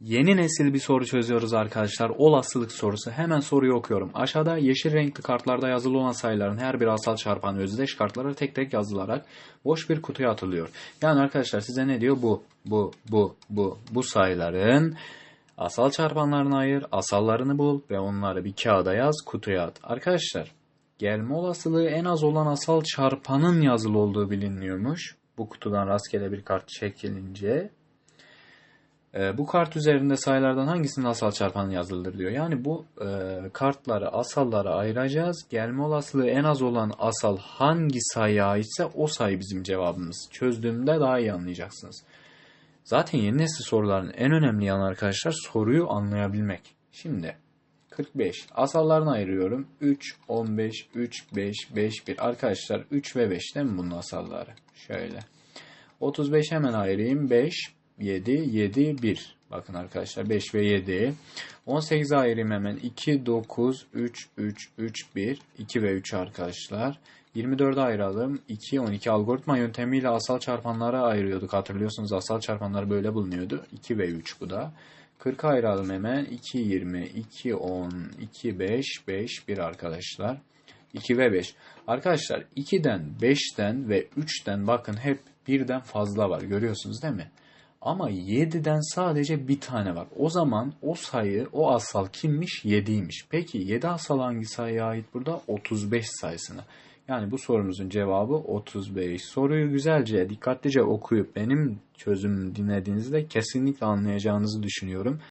Yeni nesil bir soru çözüyoruz arkadaşlar. Olasılık sorusu. Hemen soruyu okuyorum. Aşağıda yeşil renkli kartlarda yazılı olan sayıların her bir asal çarpan özdeş kartlara tek tek yazılarak boş bir kutuya atılıyor. Yani arkadaşlar size ne diyor? Bu, bu, bu, bu, bu sayıların asal çarpanlarını ayır, asallarını bul ve onları bir kağıda yaz, kutuya at. Arkadaşlar gelme olasılığı en az olan asal çarpanın yazılı olduğu biliniyormuş. Bu kutudan rastgele bir kart çekilince e, bu kart üzerinde sayılardan hangisinin asal çarpanı yazılıdır diyor. Yani bu e, kartları asallara ayıracağız. Gelme olasılığı en az olan asal hangi sayıya aitse o sayı bizim cevabımız. Çözdüğümde daha iyi anlayacaksınız. Zaten yeni nesil soruların en önemli yanı arkadaşlar soruyu anlayabilmek. Şimdi 45 asallarını ayırıyorum. 3, 15, 3, 5, 5, 1. Arkadaşlar 3 ve 5 değil mi bunun asalları? Şöyle. 35 hemen ayırayım. 5, 7, 7, 1. Bakın arkadaşlar 5 ve 7. 18'e ayırayım hemen. 2, 9, 3, 3, 3, 1. 2 ve 3 arkadaşlar. 24'e ayıralım. 2, 12 algoritma yöntemiyle asal çarpanlara ayırıyorduk. Hatırlıyorsunuz asal çarpanlar böyle bulunuyordu. 2 ve 3 bu da. 40'a ayıralım hemen. 2, 20, 2, 10, 2, 5, 5, 1 arkadaşlar. 2 ve 5. Arkadaşlar 2'den, 5'ten ve 3'ten bakın hep birden fazla var. Görüyorsunuz değil mi? Ama 7'den sadece bir tane var. O zaman o sayı, o asal kimmiş? 7'ymiş. Peki 7 asal hangi sayıya ait burada? 35 sayısına. Yani bu sorumuzun cevabı 35. Soruyu güzelce, dikkatlice okuyup benim çözümümü dinlediğinizde kesinlikle anlayacağınızı düşünüyorum.